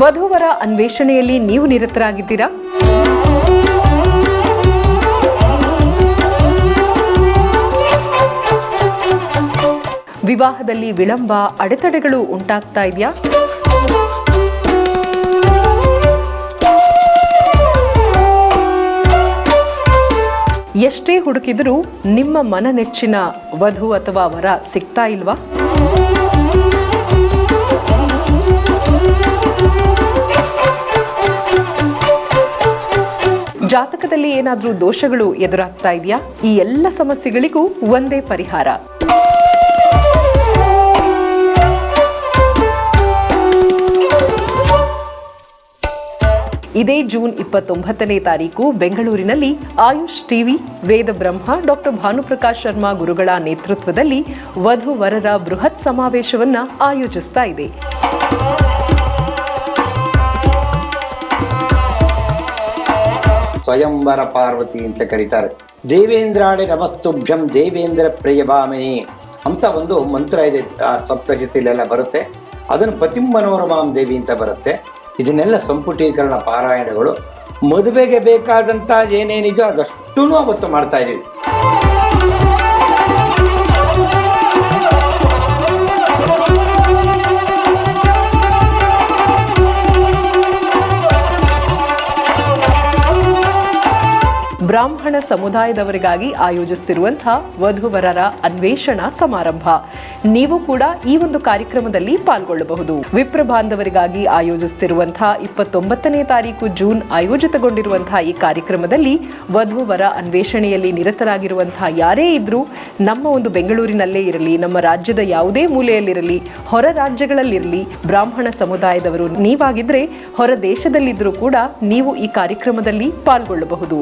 ವಧುವರ ಅನ್ವೇಷಣೆಯಲ್ಲಿ ನೀವು ನಿರತರಾಗಿದ್ದೀರಾ? ವಿವಾಹದಲ್ಲಿ ವಿಳಂಬ, ಅಡೆತಡೆಗಳು ಉಂಟಾಗ್ತಾ ಇದೆಯಾ? ಎಷ್ಟೇ ಹುಡುಕಿದರೂ ನಿಮ್ಮ ಮನನೆಚ್ಚಿನ ವಧು ಅಥವಾ ವರ ಸಿಗ್ತಾ ಇಲ್ವಾ? ಜಾತಕದಲ್ಲಿ ಏನಾದರೂ ದೋಷಗಳು ಎದುರಾಗ್ತಾ ಇದೆಯಾ? ಈ ಎಲ್ಲ ಸಮಸ್ಯೆಗಳಿಗೂ ಒಂದೇ ಪರಿಹಾರ. ಇದೇ ಜೂನ್ ಇಪ್ಪತ್ತೊಂಬತ್ತನೇ ತಾರೀಕು ಬೆಂಗಳೂರಿನಲ್ಲಿ ಆಯುಷ್ ಟಿವಿ, ವೇದ ಬ್ರಹ್ಮ, ಡಾಕ್ಟರ್ ಭಾನುಪ್ರಕಾಶ್ ಶರ್ಮಾ ಗುರುಗಳ ನೇತೃತ್ವದಲ್ಲಿ ವಧು ವರರ ಬೃಹತ್ ಸಮಾವೇಶವನ್ನು ಆಯೋಜಿಸ್ತಾ ಇದೆ. ಸ್ವಯಂವರ ಪಾರ್ವತಿ ಅಂತ ಕರೀತಾರೆ. ದೇವೇಂದ್ರಾಣಿ ನಮಸ್ತುಭ್ಯಂ ದೇವೇಂದ್ರ ಪ್ರಿಯಭಾಮಿನಿ ಅಂತ ಒಂದು ಮಂತ್ರ ಇದೆ, ಆ ಸಪ್ತಶತಿಲೆಲ್ಲ ಬರುತ್ತೆ. ಅದನ್ನು ಪತಿಂಬನೋರಮಾಂ ದೇವಿ ಅಂತ ಬರುತ್ತೆ. ಇದನ್ನೆಲ್ಲ ಸಂಪುಟೀಕರಣ ಪಾರಾಯಣಗಳು. ಮದುವೆಗೆ ಬೇಕಾದಂಥ ಏನೇನಿದೆಯೋ ಅದಷ್ಟೂ ಅವತ್ತು ಮಾಡ್ತಾ ಇದೀವಿ ಬ್ರಾಹ್ಮಣ ಸಮುದಾಯದವರಿಗಾಗಿ ಆಯೋಜಿಸುತ್ತಿರುವಂತಹ ವಧುವರರ ಅನ್ವೇಷಣಾ ಸಮಾರಂಭ. ನೀವು ಕೂಡ ಈ ಒಂದು ಕಾರ್ಯಕ್ರಮದಲ್ಲಿ ಪಾಲ್ಗೊಳ್ಳಬಹುದು. ವಿಪ್ರ ಬಾಂಧವರಿಗಾಗಿ ಆಯೋಜಿಸುತ್ತಿರುವಂತಹ ಇಪ್ಪತ್ತೊಂಬತ್ತನೇ ತಾರೀಕು ಜೂನ್ ಆಯೋಜಿತಗೊಂಡಿರುವಂತಹ ಈ ಕಾರ್ಯಕ್ರಮದಲ್ಲಿ ವಧುವರ ಅನ್ವೇಷಣೆಯಲ್ಲಿ ನಿರತರಾಗಿರುವಂತಹ ಯಾರೇ ಇದ್ರೂ ನಮ್ಮ ಒಂದು ಬೆಂಗಳೂರಿನಲ್ಲೇ ಇರಲಿ, ನಮ್ಮ ರಾಜ್ಯದ ಯಾವುದೇ ಮೂಲೆಯಲ್ಲಿರಲಿ, ಹೊರ ರಾಜ್ಯಗಳಲ್ಲಿರಲಿ, ಬ್ರಾಹ್ಮಣ ಸಮುದಾಯದವರು ನೀವಾಗಿದ್ರೆ ಹೊರ ದೇಶದಲ್ಲಿದ್ದರೂ ಕೂಡ ನೀವು ಈ ಕಾರ್ಯಕ್ರಮದಲ್ಲಿ ಪಾಲ್ಗೊಳ್ಳಬಹುದು.